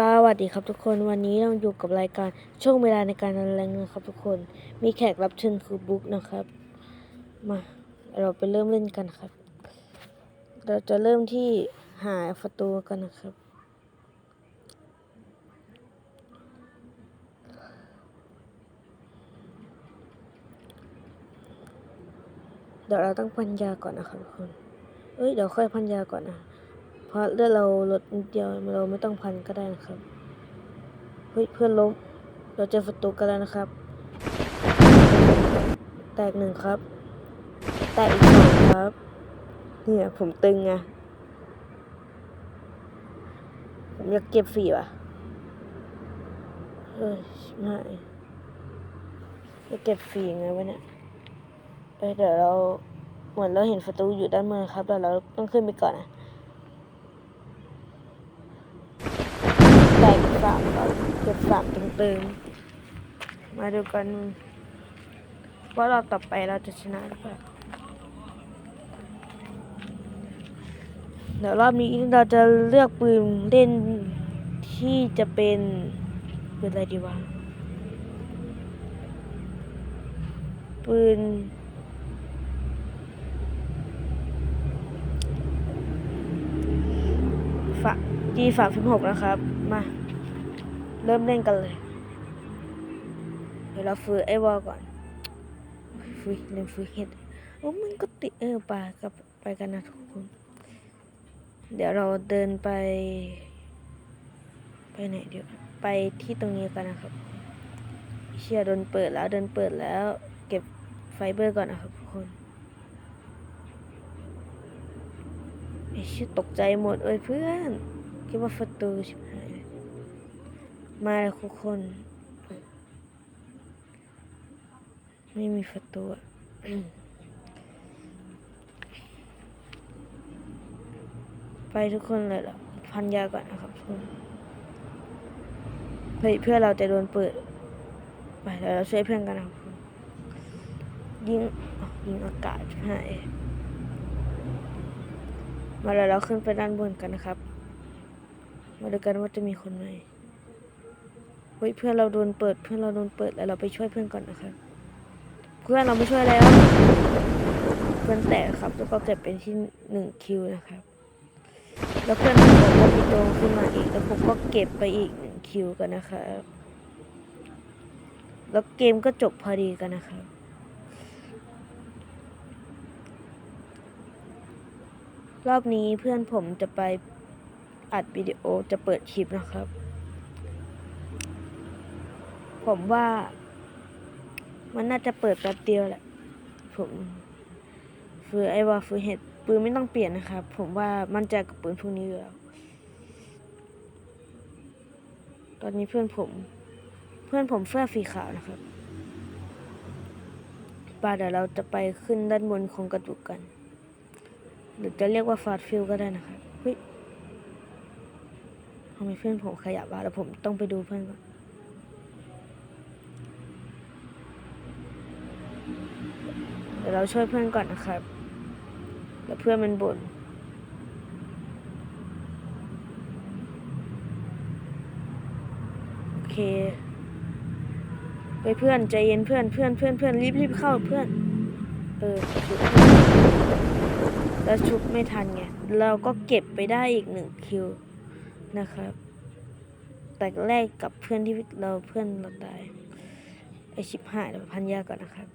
สวัสดีครับทุกคนวันนี้เราอยู่กับรายการช่วงเวลาในการนันแรงนะครับทุกคน มีแขกรับเชิญคือบุ๊กนะครับ มาเราไปเริ่มเล่นกันครับ เราจะเริ่มที่หาประตูกันนะครับ เดี๋ยวเราต้องพันยาก่อนนะครับทุกคนเอ้ยเดี๋ยวค่อยพันยาก่อนนะ ราะเลือดเราลดนิดเดียวเราไม่ต้องพันก็ได้นะครับ เฮ้ยเพื่อนล้ม เราเจอประตูกันแล้วนะครับ แตกหนึ่งครับ แตกอีกสองครับ เนี่ยผมตึงไงผมอยากเก็บฝีว่ะเฮ้ยไม่จะเก็บฝีไงวะเนี่ยเอ้ยเดี๋ยวเราเหมือนเราเห็นประตูอยู่ด้านบนครับแต่เราต้องขึ้นไปก่อนนะแตก สามครับเก็บสามตึงๆ มาดูกันว่าเราต่อไปเราจะชนะหรือเปล่าเดี๋ยวรอบนี้เราจะเลือกปืนเล่นที่จะเป็นปืนอะไรดีวะปืนฝา G สามสิบหกนะครับ มา เริ่มเล่นกันเลย เดี๋ยวเราฟื้นไอ้วอลก่อนฟื้นเล่นฟื้นเห็ดโอ้มันก็ติดเออไปกับไปกันนะทุกคน เดี๋ยวเราเดินไป ไปไหนเดี๋ยวไปที่ตรงนี้กันนะครับ เชียร์โดนเปิดแล้วเดินเปิดแล้ว เก็บไฟเบอร์ก่อนนะครับทุกคนไอ้ชิตกใจหมดเอ้ยเพื่อน คิดว่าประตูชิบหาย มาแล้วทุกคน ไม่มีประตูไปทุกคนเลยเหรอพันยาก่อนนะครับทุกคนเฮ้ยเพื่อเราจะโดนเปิด ไปเดี๋ยวเราช่วยเพื่อนกันนะครับยิงอ้าวยิงอากาศหายมาแล้วเราขึ้นไปด้านบนกันนะครับ มาดูกันว่าจะมีคนไหม เฮ้ยเพื่อนเราโดนเปิดเพื่อนเราโดนเปิดแล้วเราไปช่วยเพื่อนก่อนนะครับเพื่อนเราไม่ช่วยแล้ว เพื่อนแตกครับ แล้วก็เก็บเป็นที่หนึ่งคิวนะครับ แล้วเพื่อนผมกว่ามีโดนขึ้นมาอีกแล้วผมก็เก็บไปอีกหนึ่งคิวกันนะครับแล้วเกมก็จบพอดีกันนะครับรอบนี้เพื่อนผมจะไปอัดวิดีโอจะเปิดคลิปนะครับ ผมว่า มันน่าจะเปิดแป๊บเดียวแหละ ผมฟือไอวาฟือเห็ดปืนไม่ต้องเปลี่ยนนะครับ ผมว่ามันใจกับปืนพวกนี้อยู่แล้วตอนนี้เพื่อนผม เพื่อนผมเสื้อสีขาวนะครับป่าเดี๋ยวเราจะไปขึ้นด้านบนของกระจุกกัน หรือจะเรียกว่าฟาสฟิลก็ได้นะครับเฮ้ยทำไมเพื่อนผมขยับวะแล้วผมต้องไปดูเพื่อนก่อน เดี๋ยวเราช่วยเพื่อนก่อนนะครับแล้วเพื่อนมันบ่นโอเคไปเพื่อนใจเย็นเพื่อนเพื่อนเพื่อนเพื่อนรีบรีบเข้าเพื่อนเออชุบแล้วชุบไม่ทันไงเราก็เก็บไปได้อีกหนึ่งคิวนะครับ แต่แรกกับเพื่อนที่เราเพื่อนเราตายไอชิบหายแล้วพันยาก่อนนะครับ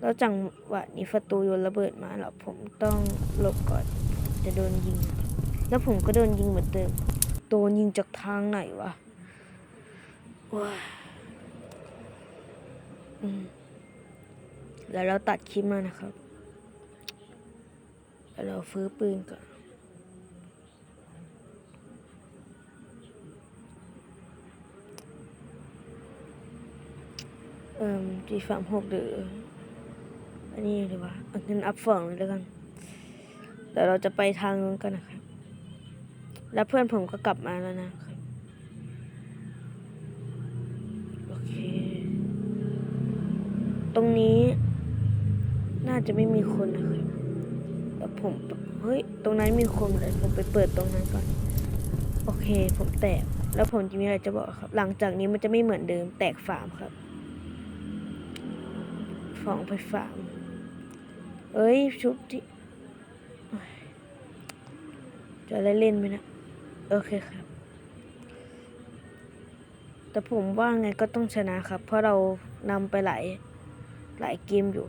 แล้วจังหวะนี้ประตูโยนระเบิดมาแล้วผมต้องหลบก่อนจะโดนยิง แล้วผมก็โดนยิงเหมือนเดิมโดนยิงจากทางไหนวะว้าอืมแล้วเราตัดคลิปมานะครับ แล้วเราฟื้อปืนก่อนเอ่อจีสามหกหรือ อันนี้ดีกว่าเอาเงินอัพฝั่งเลยแล้วกันเดี๋ยวเราจะไปทางนู้นกันนะครับ แล้วเพื่อนผมก็กลับมาแล้วนะครับโอเค ตรงนี้ น่าจะไม่มีคนนะครับแล้วผมเฮ้ยตรงนั้นมีคนเลยผมไปเปิดตรงนั้นก่อน โอเคเค ผมแตกแล้วผมจะมีอะไรจะบอกครับ หลังจากนี้มันจะไม่เหมือนเดิมแตกฟาร์มครับฟองไปฟาร์ม เอ้ย ชุบที่โอ้ยจะได้เล่นไหมนะโอเคครับ แต่ผมว่าไงก็ต้องชนะครับ เพราะเรานำไปหลาย หลายเกมอยู่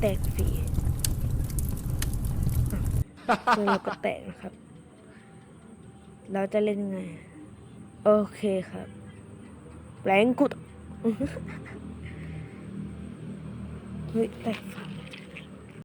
แตกฟรีเราก็แตกนะครับ เราจะเล่นไง โอเคครับ แปลงกุดเฮ้ยแตกฟรี